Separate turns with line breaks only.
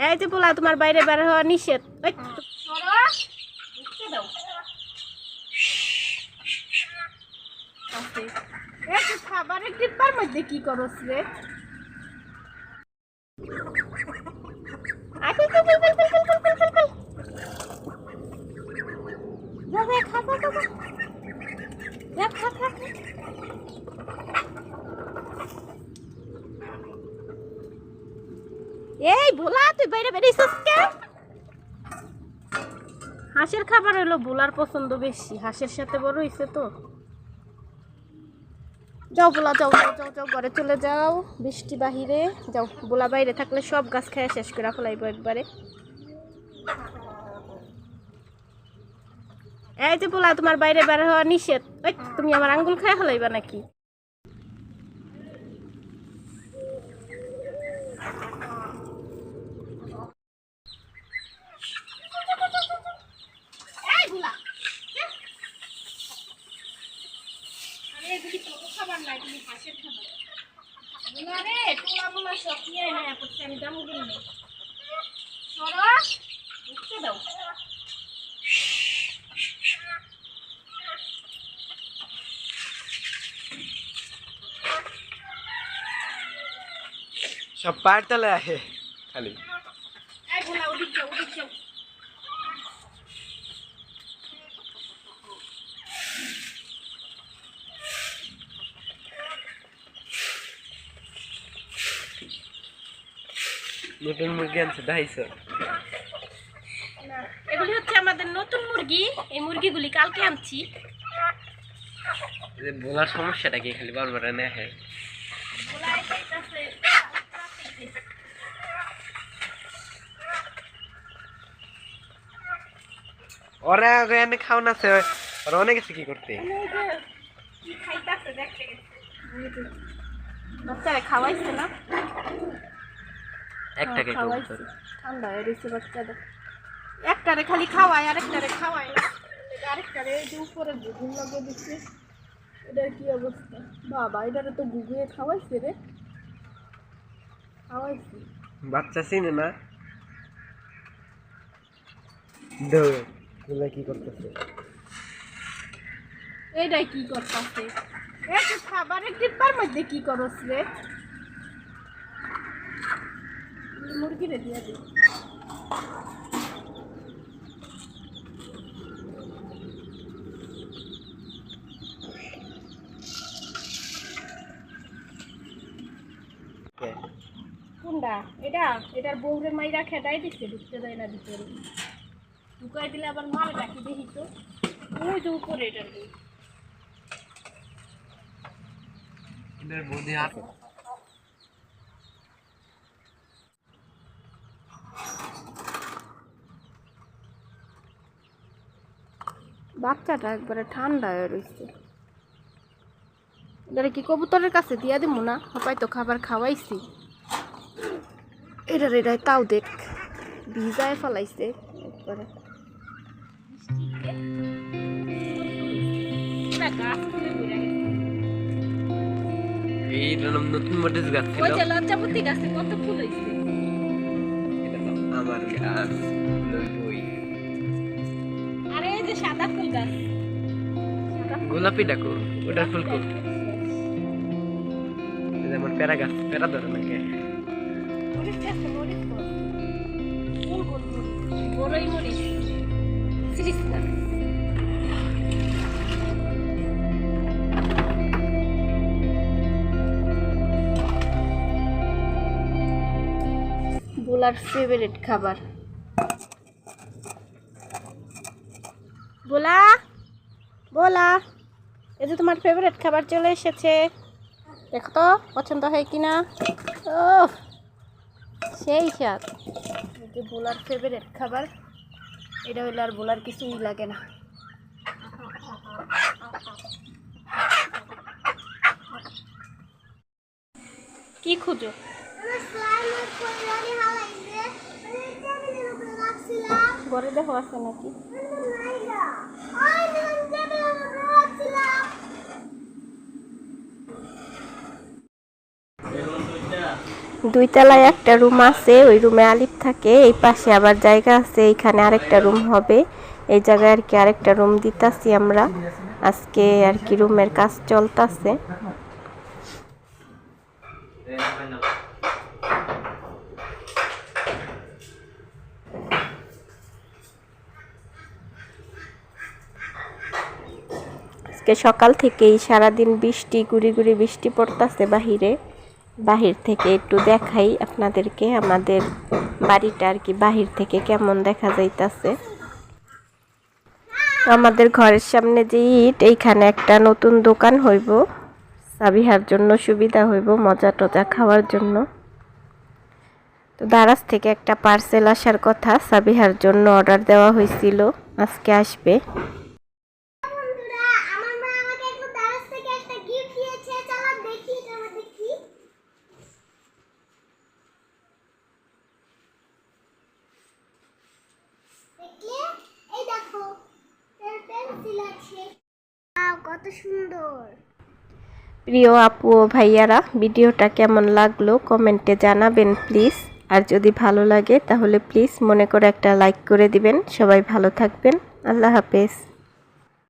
এই যে পোলা তোমার বাইরে বের হওয়া নিষেধ। খাবারের ডিব্বার মধ্যে কি করস রে? এই ভোলা, তুই বাইরে বেরিয়েছিস কেন হাঁসের খাবার হলো ভোলার পছন্দ বেশি, হাঁসের সাথে বড় হয়েছে তো। যাও বোলা যাও যাও যাও যাও, ঘরে চলে যাও, বৃষ্টি বাহিরে, যাও বোলা বাইরে থাকলে সব গাছ খায় শেষ করে ফেলাইবো একবারে। এই যে বোলা তোমার বাইরে বের হওয়া নিষেধ। তুমি আমার আঙ্গুল খায় ফেলাইবা নাকি এই ভোলা আরে এগুলি কোনো খাবার নাই তুমি হাঁসের খাবার ভোলা রে টোলা মোলা সব নিয়ে হ্যাঁ করছে আমি দাম কিনবে সরো ঢুকতে দাও
সব পায়ের তালে আহে খালি
এই ভোলা ওদিক যাও ওদিক যাও
নতুন মুরগি আনছে দাইছো
না এগুলি হচ্ছে আমাদের নতুন মুরগি। এই মুরগিগুলি কালকে আনছি।
যে বলার সমস্যাটা কি খালি বারবার
ভোলা এসে
ওরা আগে এনে খাওয়ান আছে ওরা অনেক গেছে কি করতে?
কি খাইতাছে দেখতে গেছে। বাচ্চারা খাওয়াইছে না।
একটাকে
ঠান্ডা হয়ে রয়েছে বাচ্চাদের। একটারে খালি খাওয়ায় আরেকটারে এটা আরেকটারে যে উপরে লাগিয়ে দিচ্ছে এটার কি অবস্থা? বাবা এটারে তো ঘুঘুয়ে খাওয়াইছে রে। খাওয়াইছে।
বাচ্চা চিনে না দৌড় কি করতেছে?
এইটাই কি করতেছে? খাবারের ডিব্বার মধ্যে কি করস রে? মুরগি রে দিয়া দে
কে?
কোনটা? এটা? এটার বউরে মাইরা খেদাই দিচ্ছে ঢুকতে দেয় না ভিতরে। ঢুকাই দিলে আবার মারে ডাকি দেখি তো। ওই যে উপরে এটার বউ। বাচ্চাটা একবারে ঠান্ডা হয়ে রয়েছে এটারে কি কবুতরের কাছে দিয়া দিব না? হপাই তো খাবার খাওয়াইছি। এটার এটাই তাও দেখ ভিজায় ফেলাইছে একবারে।
এই নতুন মরিচ গাছ ছিল।
লজ্জাপতি গাছে কত ফুল হয়েছে
আমার গাছ।
সাদা ফুল গাছ।
গোলাপি ডাকো ওটার ফুল কো যেমন পেরা গাছ পেরা ধরে নাকি?
বড়ই মরিচ। সিরিজ না। বোলার ফেভারিট খাবার। বোলা বোলা। এই যে তোমার ফেভারিট খাবার চলে এসেছে। দেখো তো, পছন্দ হয় কিনা? ও সেই স্বাদ। যে বোলার ফেভারিট খাবার, এটা হইলে আর বোলার কিছুই লাগে না। কি খুঁজো? ঘরে দেখো আছে নাকি?
দুই তলায় একটা রুম আছে, ওই রুমে আলিফ থাকে, এই পাশে আবার জায়গা আছে, এইখানে আরেকটা রুম হবে। এই জায়গায় আর কি আরেকটা রুম দিতাছি আমরা। আজকে আর কি রুমের কাজ চলতেছে। আজকে সকাল থেকেই সারাদিন বৃষ্টি, গুড়ি গুড়ি বৃষ্টি পড়তাছে বাহিরে। বাহির থেকে একটু দেখাই আপনাদেরকে আমাদের বাড়িটা আর কি, বাহির থেকে কেমন দেখা যাইতাছে। আমাদের ঘরের সামনে যে ইট, এইখানে একটা নতুন দোকান হইব। সাবিহার জন্য সুবিধা হইব মজা টজা খাওয়ার জন্য। তো দারাজ থেকে একটা পার্সেল আসার কথা, সাবিহার জন্য অর্ডার দেওয়া হয়েছিল আজকে আসবে
বন্ধুরা আমার মা আমাকে একটু দারাজ থেকে একটা গিফট দিয়েছে চলো দেখি এটা মধ্যে কি দেখলে এই দেখো পেন্সিল আছে ওয়াও কত সুন্দর।
প্রিয় আপু ও ভাইয়ারা, ভিডিওটা কেমন লাগল কমেন্টে জানাবেন, প্লিজ। আর যদি ভালো লাগে, তাহলে প্লিজ মনে করে একটা লাইক করে দিবেন। সবাই ভালো থাকবেন। আল্লাহ হাফেজ।